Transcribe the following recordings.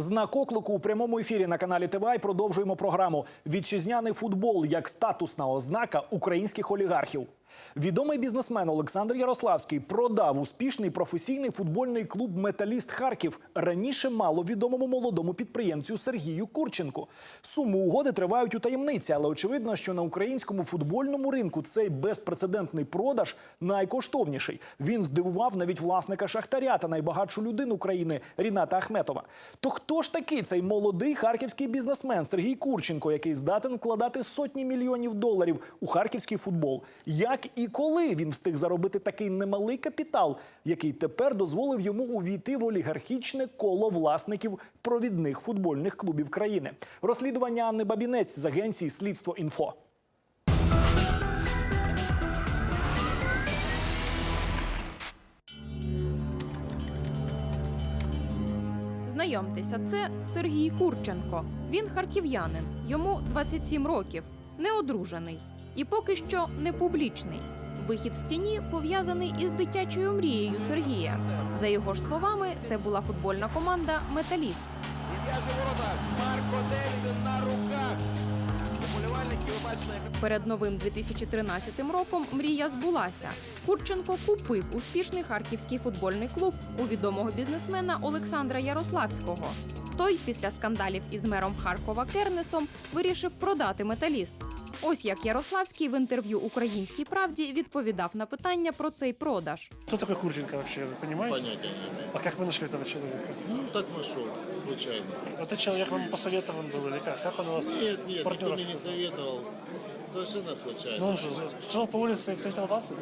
Знак оклику у прямому ефірі на каналі ТВА продовжуємо програму Вітчизняний футбол як статусна ознака українських олігархів. Відомий бізнесмен Олександр Ярославський продав успішний професійний футбольний клуб Металіст Харків раніше мало відомому молодому підприємцю Сергію Курченку. Суми угоди тривають у таємниці, але очевидно, що на українському футбольному ринку цей безпрецедентний продаж найкоштовніший. Він здивував навіть власника Шахтаря та найбагатшу людину країни Ріната Ахметова. То хто ж такий цей молодий харківський бізнесмен Сергій Курченко, який здатен вкладати сотні мільйонів доларів у харківський футбол? Як і коли він встиг заробити такий немалий капітал, який тепер дозволив йому увійти в олігархічне коло власників провідних футбольних клубів країни? Розслідування Анни Бабінець з агенції Слідство інфо. Знайомтеся, це Сергій Курченко. Він харків'янин, йому 27 років, неодружений і поки що не публічний. Вихід з тіні пов'язаний із дитячою мрією Сергія. За його ж словами, це була футбольна команда Металіст. Марко Девіден на руках. Перед новим 2013 роком мрія збулася. Курченко купив успішний харківський футбольний клуб у відомого бізнесмена Олександра Ярославського. Той після скандалів із мером Харкова Кернесом вирішив продати металіст. Ось як Ярославський в інтерв'ю Українській правді відповідав на питання про цей продаж. Кто такой Курченко вообще, вы понимаете? Понятия не имею. А как вы нашли этого человека? Ну, так нашел, случайно. Этот человек вам посоветован был или как? Как он у вас Нет, нет, никто партнеров? мне не советовал. Совершенно случайно. Ну он же шел по улице и встретил вас?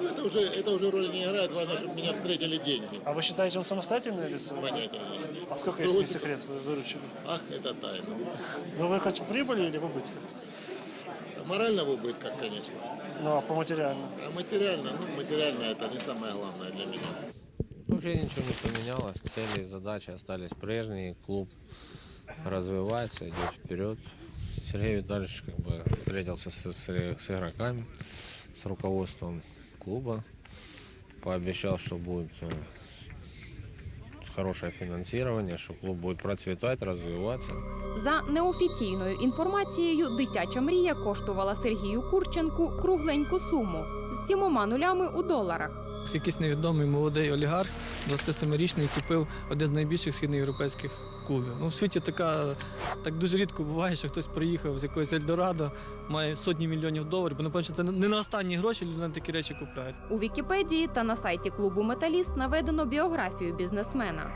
Ну, это уже, это уже роль не играет. Важно, чтобы меня встретили деньги. А вы считаете, он самостоятельный или... с- Понятия не имею. А сколько, если не секрет, вы выручили? Ах, это тайна. Ну вы хоть в прибыли или в убытке? Морально в убытках, конечно. Ну а по материально? А материально, ну, материально это не самое главное для меня. Вообще ничего не поменялось, цели и задачи остались прежние, клуб развивается, идет вперед. Сергей Витальевич как бы встретился с, с- с игроками, с руководством клуба, пообещал, что будет э, хорошее финансирование, что клуб будет процветать, развиваться. За неофіційною інформацією, дитяча мрія коштувала Сергію Курченку кругленьку суму з сімома нулями у доларах. Якийсь невідомий молодий олігарх, 27-річний, купив один з найбільших східноєвропейських клубів. Ну, в світі така, так дуже рідко буває, що хтось приїхав з якоїсь Ельдорадо, має сотні мільйонів доларів, бо напевно, що це не на останні гроші людина такі речі купляють. У Вікіпедії та на сайті клубу Металіст наведено біографію бізнесмена.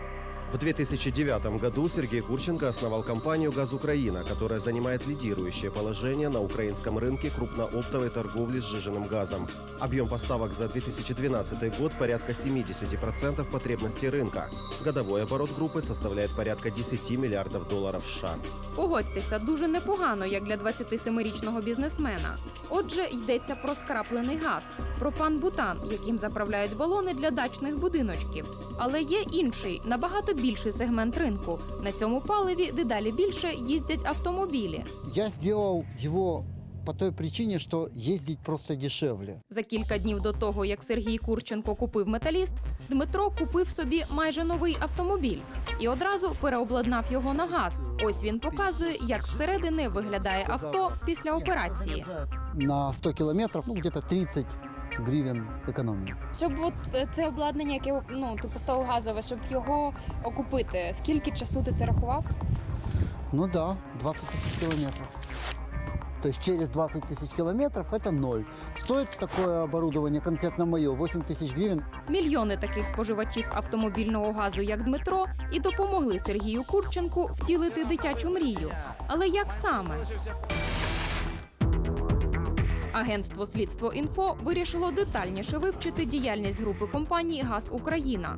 В 2009 году Сергей Курченко основал компанию «Газ Украина», которая занимает лидирующее положение на украинском рынке крупнооптовой торговли сжиженным газом. Объем поставок за 2012 год порядка 70% потребностей рынка. Годовой оборот группы составляет порядка 10 миллиардов долларов США. Погодьтеся, дуже непогано, як для 27-річного бізнесмена. Отже, йдеться про скраплений газ, про пан-бутан, яким заправляють балони для дачних будиночків. Але є інший, набагато більший сегмент ринку. На цьому паливі дедалі більше їздять автомобілі. Я сделал его по той причине, что ездить просто дешевле. За кілька днів до того, як Сергій Курченко купив металіст, Дмитро купив собі майже новий автомобіль і одразу переобладнав його на газ. Ось він показує, як зсередини виглядає авто після операції. На 100 километров, ну, где-то 30 гривен экономии. Щоб от е, це обладнання, яке ну ти поставив газове, щоб його окупити, скільки часу ти це рахував? Ну да, 20 тысяч километров. То есть через 20 тысяч километров это ноль. Стоит такое оборудование, конкретно мое, 8 тысяч гривен. Мільйони таких споживачів автомобільного газу, як Дмитро, і допомогли Сергію Курченку втілити дитячу мрію. Але як саме? Агентство Слідство інфо вирішило детальніше вивчити діяльність групи компаній Газ Україна.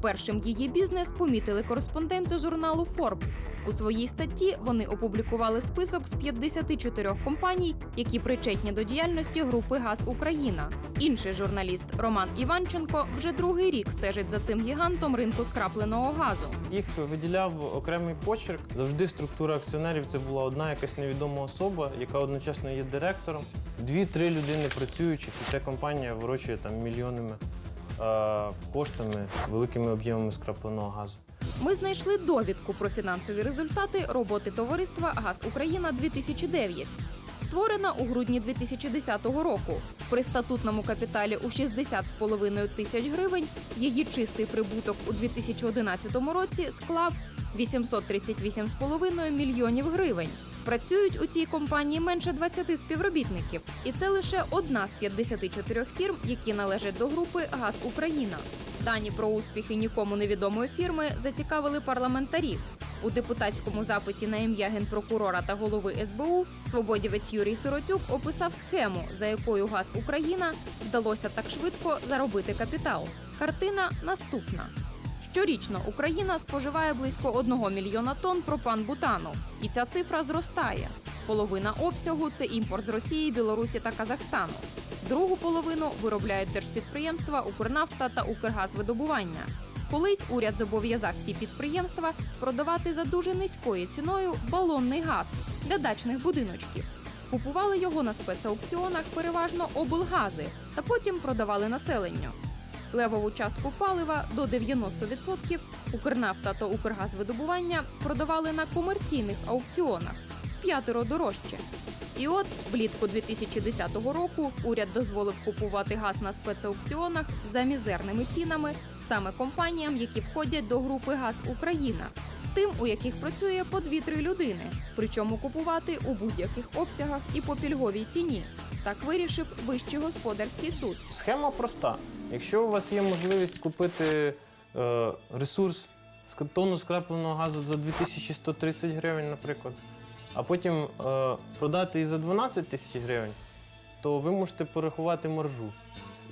Першим її бізнес помітили кореспонденти журналу Forbes. У своїй статті вони опублікували список з 54 компаній, які причетні до діяльності групи Газ Україна. Інший журналіст Роман Іванченко вже другий рік стежить за цим гігантом ринку скрапленого газу. Їх виділяв окремий почерк. Завжди структура акціонерів це була одна якась невідома особа, яка одночасно є директором. Дві-три людини працюючих, і ця компанія вирощує там мільйонами е, коштами, великими об'ємами скрапленого газу. ми знайшли довідку про фінансові результати роботи товариства Газ Україна 2009 створена у грудні 2010 року. При статутному капіталі у 60,5 тисяч гривень її чистий прибуток у 2011 році склав 838,5 мільйонів гривень. Працюють у цій компанії менше 20 співробітників, і це лише одна з 54 фірм, які належать до групи Газ Україна. Дані про успіхи нікому невідомої фірми зацікавили парламентарів. У депутатському запиті на ім'я генпрокурора та голови СБУ свободівець Юрій Сиротюк описав схему, за якою газ Україна вдалося так швидко заробити капітал. Картина наступна. Щорічно Україна споживає близько 1 мільйона тонн пропан-бутану, і ця цифра зростає. Половина обсягу це імпорт з Росії, Білорусі та Казахстану. Другу половину виробляють держпідприємства Укрнафта та Укргазвидобування. Колись уряд зобов'язав ці підприємства продавати за дуже низькою ціною балонний газ для дачних будиночків. Купували його на спецаукціонах переважно облгази та потім продавали населенню. Левову частку палива до 90% Укрнафта та Укргазвидобування продавали на комерційних аукціонах п'ятеро дорожче. І от влітку 2010 року уряд дозволив купувати газ на спецаукціонах за мізерними цінами саме компаніям, які входять до групи Газ Україна, тим, у яких працює по 2-3 людини, причому купувати у будь-яких обсягах і по пільговій ціні. Так вирішив Вищий господарський суд. Схема проста. Якщо у вас є можливість купити е, ресурс ск- тонну скрапленого газу за 2130 гривень, наприклад, а потім е, продати і за 12 тисяч гривень, то ви можете порахувати маржу.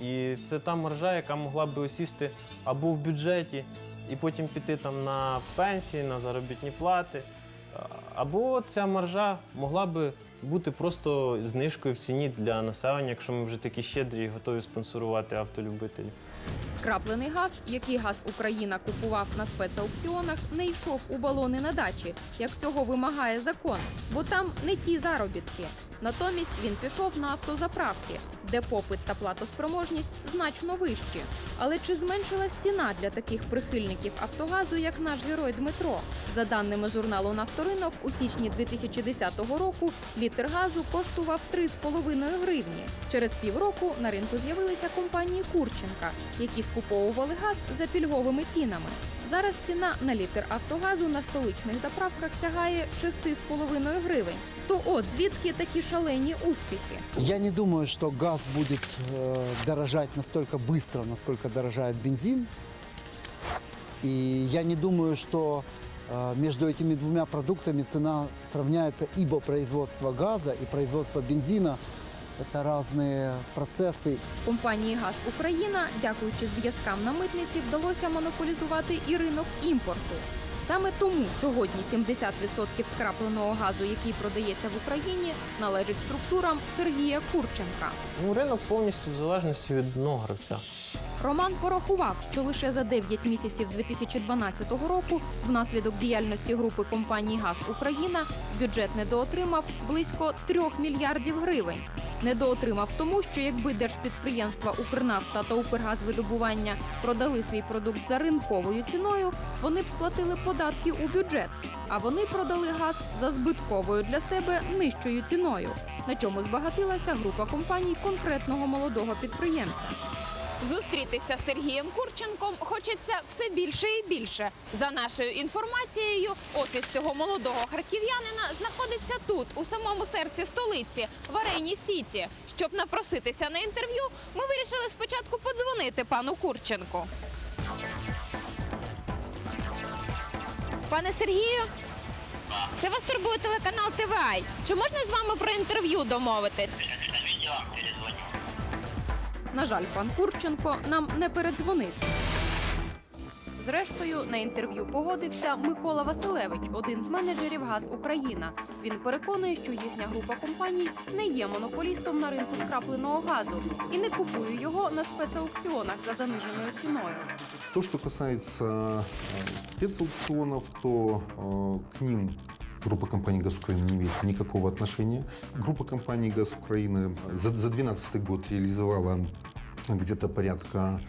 І це та маржа, яка могла би осісти або в бюджеті, і потім піти там на пенсії, на заробітні плати. Або ця маржа могла би бути просто знижкою в ціні для населення, якщо ми вже такі щедрі і готові спонсорувати автолюбителів. Скраплений газ, який газ Україна купував на спецаукціонах, не йшов у балони на дачі, як цього вимагає закон, бо там не ті заробітки. Натомість він пішов на автозаправки, де попит та платоспроможність значно вищі. Але чи зменшилась ціна для таких прихильників Автогазу, як наш герой Дмитро? За даними журналу Нафторинок, у січні 2010 року літр газу коштував 3,5 гривні. Через півроку на ринку з'явилися компанії Курченка, які скуповували газ за пільговими цінами. Зараз ціна на літр Автогазу на столичних заправках сягає 6,5 гривень. То от звідки такі шалені успіхи? Я не думаю, что газ будет э, дорожать настолько быстро, насколько дорожает бензин. И я не думаю, что э, между этими двумя продуктами цена сравняется, ибо производство газа и производство бензина – это разные процессы. Компанії Газ Україна, дякуючи зв'язкам на митниці, вдалося монополізувати і ринок імпорту. Саме тому сьогодні 70% скрапленого газу, який продається в Україні, належить структурам Сергія Курченка. Ну, ринок повністю в залежності від одного гравця. Роман порахував, що лише за 9 місяців 2012 року, внаслідок діяльності групи компаній Газ Україна, бюджет недоотримав близько 3 мільярдів гривень. Недоотримав тому, що якби держпідприємства Укрнафта та Укргазвидобування продали свій продукт за ринковою ціною, вони б сплатили податки у бюджет. А вони продали газ за збитковою для себе нижчою ціною, на чому збагатилася група компаній конкретного молодого підприємця. Зустрітися з Сергієм Курченком хочеться все більше і більше. За нашою інформацією, офіс цього молодого харків'янина знаходиться тут, у самому серці столиці, в арені Сіті. Щоб напроситися на інтерв'ю, ми вирішили спочатку подзвонити пану Курченку. Пане Сергію, це вас турбує телеканал ТВАЙ. Чи можна з вами про інтерв'ю домовитись? На жаль, пан Курченко нам не передзвонив. Зрештою, на інтерв'ю погодився Микола Василевич, один з менеджерів Газ Україна. Він переконує, що їхня група компаній не є монополістом на ринку скрапленого газу і не купує його на спецаукціонах за заниженою ціною. То, что касается э, спецаукционов, то э, к ним группа компаний «Газ Украины» не имеет никакого отношения. Группа компаний «Газ Украины» за 2012 год реализовала где-то порядка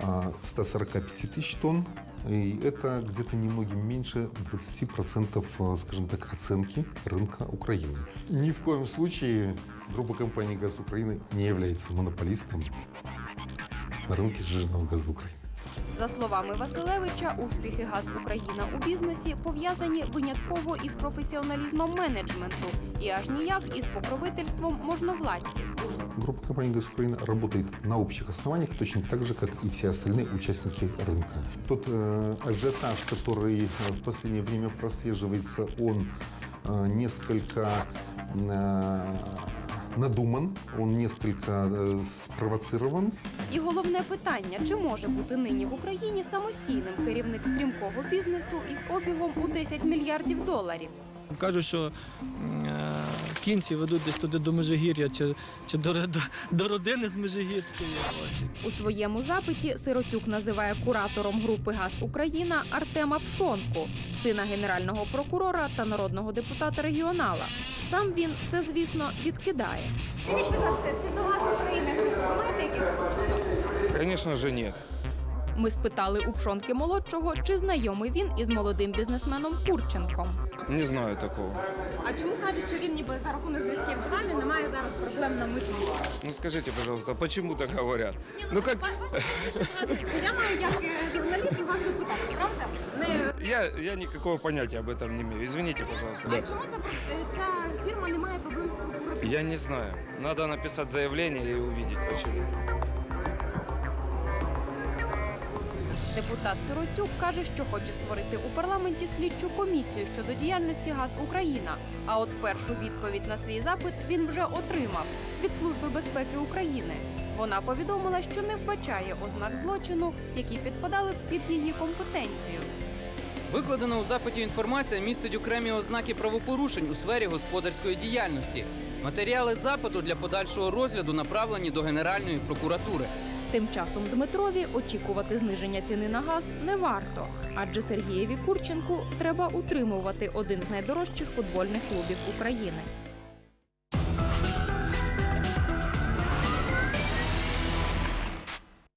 э, 145 тысяч тонн И это где-то немногим меньше 20%, э, скажем так, оценки рынка Украины. Ни в коем случае группа компаний «Газ Украины» не является монополистом на рынке сжиженного газа Украины. За словами Василевича, успіхи Газ Україна у бізнесі пов'язані винятково із професіоналізмом менеджменту і аж ніяк із покровительством можновладців. Группа компаний «Газ Украина» работает на общих основаниях, точно так же, как и все остальные участники рынка. Тот э, ажиотаж, который э, в последнее время прослеживается, он э, несколько э, надуман, он несколько э, спровоцирован. І головне питання: чи може бути нині в Україні самостійним керівник стрімкого бізнесу із обігом у 10 мільярдів доларів? Кажуть, що е, кінці ведуть десь туди до Межигір'я чи, чи до, до, до родини з Межигірської. У своєму запиті Сиротюк називає куратором групи Газ Україна Артема Пшонку, сина генерального прокурора та народного депутата регіонала. Сам він це, звісно, відкидає. Скажіть, будь ласка, чи до вас України ви маєте якийсь стосунок? Конечно же нет. Ми спитали у Пшонки молодшого, чи знайомий він із молодим бізнесменом Курченком. Не знаю такого. А чому кажуть, що він ніби за рахунок зв'язків з вами немає зараз проблем на митні? Ну скажите, пожалуйста, почему так говорят? Ну как... Це я маю як е, журналіст вас запитати, правда? Не Я, я никакого понятия об этом не имею. Извините, пожалуйста. а Да. чому ця, ця фірма не має проблем з прокуратурою? Я не знаю. Надо написать заявление и увидеть, почему. Депутат Сиротюк каже, що хоче створити у парламенті слідчу комісію щодо діяльності Газ Україна. А от першу відповідь на свій запит він вже отримав від Служби безпеки України. Вона повідомила, що не вбачає ознак злочину, які підпадали під її компетенцію. Викладена у запиті інформація містить окремі ознаки правопорушень у сфері господарської діяльності. Матеріали запиту для подальшого розгляду направлені до Генеральної прокуратури. Тим часом Дмитрові очікувати зниження ціни на газ не варто, адже Сергієві Курченку треба утримувати один з найдорожчих футбольних клубів України.